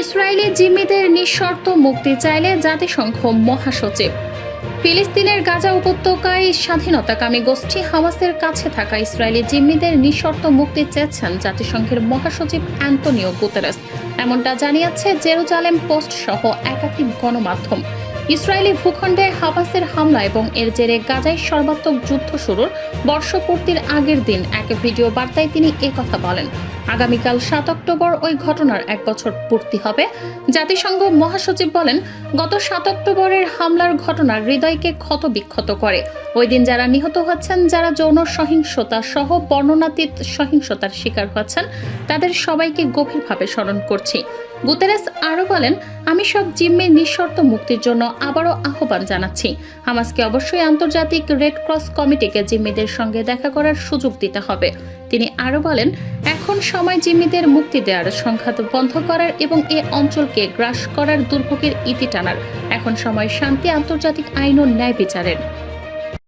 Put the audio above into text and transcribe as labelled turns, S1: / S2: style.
S1: Israeli জিম্মিদের নিঃশর্ত মুক্তি চাইলে জাতিসংঘ মহাসচিব। ফিলিস্তিনের গাজা উপত্যকায় স্বাধীনতাকামী গোষ্ঠী হামাসের কাছে থাকা ইসরায়েলি জিম্মিদের নিঃশর্ত মুক্তি চেয়েছেন জাতিসংঘের মহাসচিব অ্যান্তোনিও গুতেরেস। এমনটা জানিয়েছে জেরুজালেম পোস্ট সহ একাধিক গণমাধ্যম। ইসরায়েলি ভূখণ্ডে হাবাসের হামলা এবং এর জেরে গাজায় সর্বাত্মক যুদ্ধ শুরুর বর্ষপূর্তির আগের দিন এক ভিডিও বার্তায় তিনি একথা বলেন। আগামীকাল সাত অক্টোবর ওই ঘটনার এক বছর পূর্তি হবে। জাতিসংঘ মহাসচিব বলেন, গত সাত অক্টোবরের হামলার ঘটনা হৃদয়কে ক্ষত বিক্ষত করে। ওই দিন যারা নিহত হচ্ছেন, যারা যৌন সহিংসতা সহ বর্ণনাতীত সহিংসতার শিকার হচ্ছেন, তাদের সবাইকে গভীরভাবে স্মরণ করছি। গুতেরেস আরও বলেন, আমি সব জিম্মির নিঃশর্ত মুক্তির জন্য আবারও আহ্বান জানাচ্ছি। হামাসকে অবশ্যই আন্তর্জাতিক রেড ক্রস কমিটিকে জিম্মিদের সঙ্গে দেখা করার সুযোগ দিতে হবে। তিনি আরও বলেন, এখন সময় জিম্মিদের মুক্তি দেওয়ার সংঘাত বন্ধ করার এবং এ অঞ্চলকে গ্রাস করার দুর্ভোগের ইতি টানার। এখন সময় শান্তি, আন্তর্জাতিক আইন ও ন্যায় বিচারের।